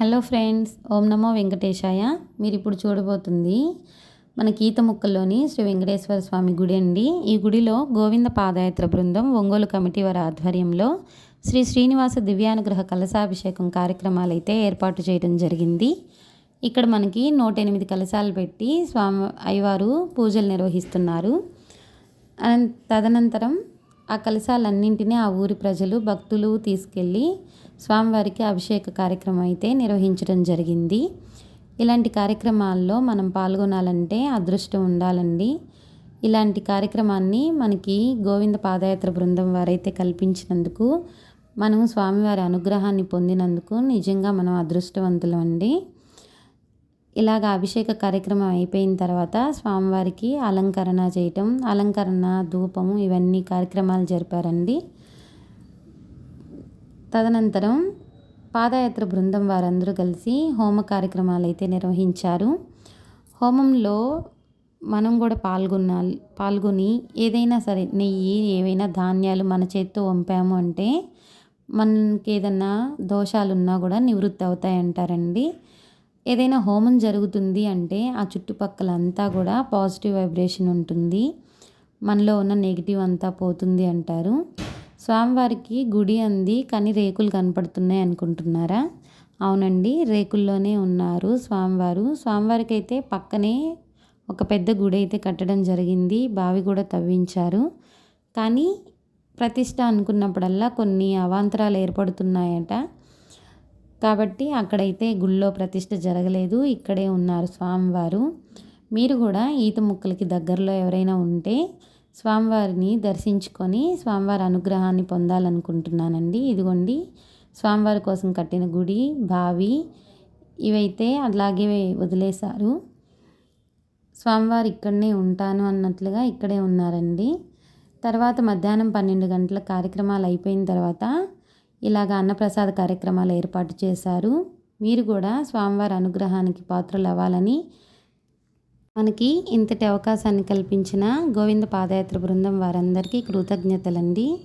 Hello friends ఓం నమో వెంకటేశాయ. మీరు ఇప్పుడు చూడబోతుంది మన కీతముక్కల్లోని శ్రీ వెంకటేశ్వర స్వామి గుడి అండి. ఈ గుడిలో గోవింద పాదయాత్ర బృందం ఒంగోలు కమిటీ వారి ఆధ్వర్యంలో శ్రీ శ్రీనివాస దివ్యానుగ్రహ కలశాభిషేకం కార్యక్రమాలు అయితే ఏర్పాటు చేయడం జరిగింది. ఇక్కడ మనకి నూట ఎనిమిది కలశాలు పెట్టి స్వామి అయ్యవారు పూజలు నిర్వహిస్తున్నారు. తదనంతరం ఆ కలశాలన్నింటినీ ఆ ఊరి ప్రజలు భక్తులు తీసుకెళ్ళి స్వామివారికి అభిషేక కార్యక్రమం అయితే నిర్వహించడం జరిగింది. ఇలాంటి కార్యక్రమాల్లో మనం పాల్గొనాలంటే అదృష్టం ఉండాలండి. ఇలాంటి కార్యక్రమాన్ని మనకి గోవింద పాదయాత్ర బృందం వారైతే కల్పించినందుకు మనం స్వామివారి అనుగ్రహాన్ని పొందినందుకు నిజంగా మనం అదృష్టవంతులం అండి. ఇలాగ అభిషేక కార్యక్రమం అయిపోయిన తర్వాత స్వామివారికి అలంకరణ చేయటం అలంకరణ ధూపము ఇవన్నీ కార్యక్రమాలు జరిపారండి. తదనంతరం పాదయాత్ర బృందం వారందరూ కలిసి హోమ కార్యక్రమాలు అయితే నిర్వహించారు. హోమంలో మనం కూడా పాల్గొనాలి పాల్గొని ఏదైనా సరే నెయ్యి ఏవైనా ధాన్యాలు మన చేత్తో వంపాము అంటే మనకి ఏదన్నా దోషాలు ఉన్నా కూడా నివృత్తి అవుతాయి అంటారండి ఏదైనా హోమం జరుగుతుంది అంటే ఆ చుట్టుపక్కల అంతా కూడా పాజిటివ్ వైబ్రేషన్ ఉంటుంది. మనలో ఉన్న నెగిటివ్ అంతా పోతుంది అంటారు. స్వామివారికి గుడి అంది కానీ రేకులు కనపడుతున్నాయి అనుకుంటున్నారా? అవునండి రేకుల్లోనే ఉన్నారు స్వామివారు. స్వామివారికి అయితే పక్కనే ఒక పెద్ద గుడి అయితే కట్టడం జరిగింది బావి కూడా తవ్వించారు. కానీ ప్రతిష్ట అనుకున్నప్పుడల్లా కొన్ని అవాంతరాలు ఏర్పడుతున్నాయట. కాబట్టి అక్కడైతే గుళ్ళో ప్రతిష్ట జరగలేదు. ఇక్కడే ఉన్నారు స్వామివారు. మీరు కూడా ఈత ముక్కలకి దగ్గరలో ఎవరైనా ఉంటే స్వామివారిని దర్శించుకొని స్వామివారి అనుగ్రహాన్ని పొందాలనుకుంటున్నానండి. ఇదిగోండి స్వామివారి కోసం కట్టిన గుడి బావి ఇవైతే అలాగే వదిలేశారు. స్వామివారు ఇక్కడనే ఉంటాను అన్నట్లుగా ఇక్కడే ఉన్నారండి. తర్వాత మధ్యాహ్నం పన్నెండు గంటల కార్యక్రమాలు అయిపోయిన తర్వాత ఇలాగ అన్నప్రసాద కార్యక్రమాలు ఏర్పాటు చేశారు. మీరు కూడా స్వామివారి అనుగ్రహానికి పాత్రలు అవ్వాలని మనకి ఇంతటి అవకాశాన్ని కల్పించిన గోవింద పాదయాత్ర బృందం వారందరికీ కృతజ్ఞతలండి.